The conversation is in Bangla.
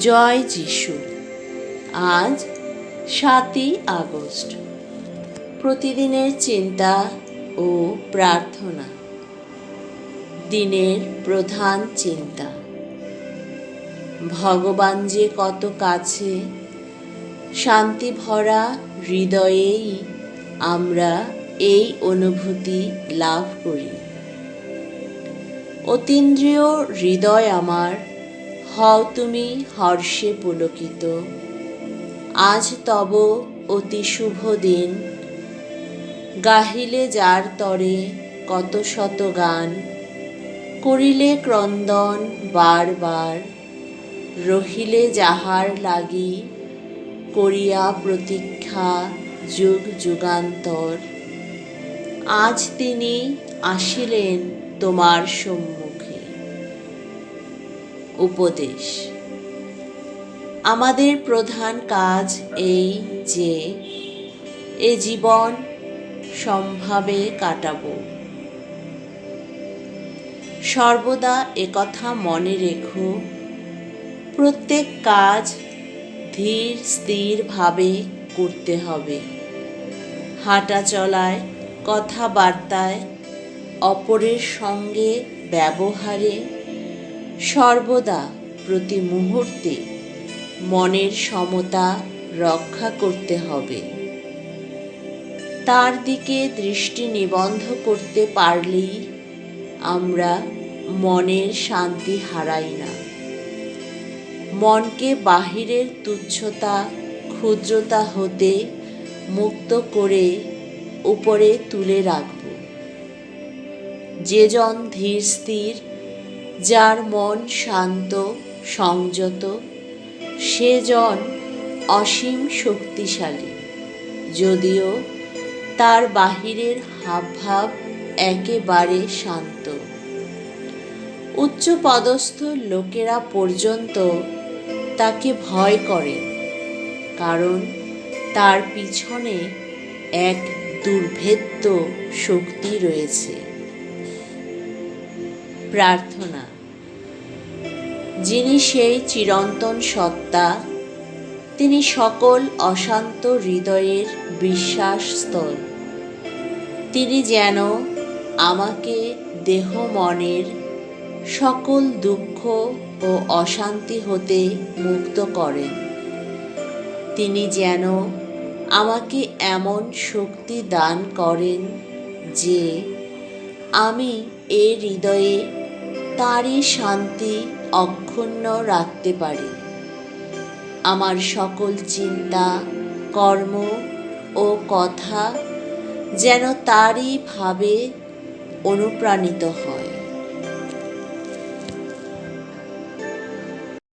জয় যিশু। আজ সাতই আগস্ট। প্রতিদিনের চিন্তা ও প্রার্থনা। দিনের প্রধান চিন্তা। ভগবান যে কত কাছে, শান্তি ভরা হৃদয়েই আমরা এই অনুভূতি লাভ করি। অতীন্দ্রিয় হৃদয় আমার হও তুমি হর্ষে পুলকিত। আজ তব অতি শুভ দিন। গাহিলে যার তরে কত শত গান, করিলে ক্রন্দন বারবার রহিলে যাহার লাগি করিয়া প্রতীক্ষা যুগ যুগান্তর। আজ তিনি আসিলেন তোমার সম্মুখে। উপদেশ। আমাদের প্রধান কাজ এই যে, এ জীবন সম্ভাবে কাটাবো। সর্বদা একথা মনে রেখো, প্রত্যেক কাজ ধীর স্থিরভাবে করতে হবে। হাঁটা চলায়, কথাবার্তায়, অপরের সঙ্গে ব্যবহারে সর্বদা প্রতি মুহূর্তে মনের সমতা রক্ষা করতে হবে। তার দিকে দৃষ্টি নিবন্ধ করতে পারলেই আমরা মনের শান্তি হারাই না। মনকে বাহিরের তুচ্ছতা, ক্ষুদ্রতা হতে মুক্ত করে উপরে তুলে রাখব। যে জন ধীর স্থির যার মন শান্ত, সংযত, সে জন অসীম শক্তিশালী। যদিও তার বাহিরের হাবভাব একেবারে শান্ত। উচ্চপদস্থ লোকেরা পর্যন্ত তাকে ভয় করে, কারণ তার পিছনে এক দুর্ভেদ্য শক্তি রয়েছে। প্রার্থনা। যিনি সেই চিরন্তন সত্তা, তিনি সকল অশান্ত হৃদয়ের বিশ্বাস স্থল তিনি যেন আমাকে দেহ মনের সকল দুঃখ ও অশান্তি হতে মুক্ত করেন। তিনি যেন আমাকে এমন শক্তি দান করেন যে আমি এ হৃদয়ে তারই শান্তি অক্ষুণ্ণ রাখতে পারি। আমার সকল চিন্তা, কর্ম ও কথা যেন তারই ভাবে অনুপ্রাণিত হয়।